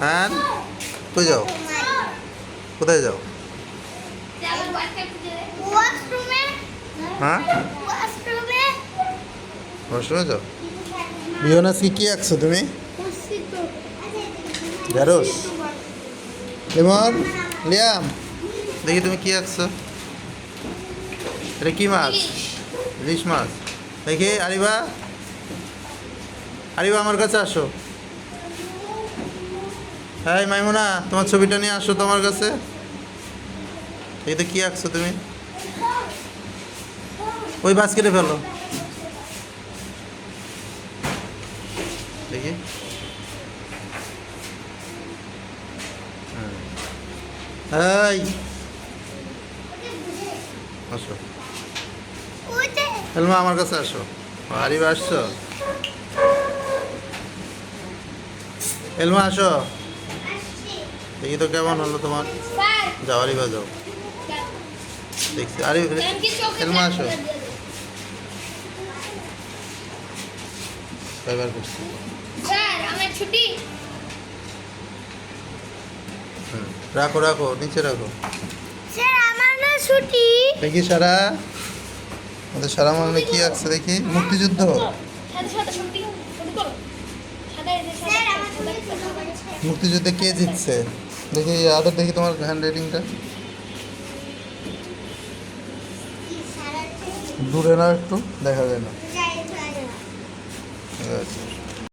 হ্যাঁ? কই যাও? কোথায় যাও? হ্যাঁ? ওয়াশরুমে যাও? বিহনাসকে কি আঁকছো তুমি? ঢেঁড়স। লিমন, লিয়াম। দেখি তুমি কি আঁকছো। এটা কি মাছ? ইলিশ মাছ। দেখি আরিবা আরিবা আমার কাছে আসো। হ্যাঁ মাইমুনা, তোমার ছবিটা নিয়ে আসো তোমার কাছে। তো কি আঁকছো তুমি? ওই বাস্কেটে ফেলো। দেখি। এই। আসো। হেলমা, আমার কাছে আসো। আরিবা আসছো হেলমা, আসো। দেখি তো কেমন হলো তোমার যাওয়ারই যাও আরিবা যাও দেখছি আরে হেলমা আসো কয়বার করছি। রাখো রাখো নিচে রাখো ছুটি দেখি সারা আমাদের সারা মনে কি আছে দেখি মুক্তিযুদ্ধ মুক্তিযুদ্ধে কে জিতছে দেখি আদর দেখি তোমার হ্যান্ড রাইটিংটা দূরে না একটু দেখা যায় না। আচ্ছা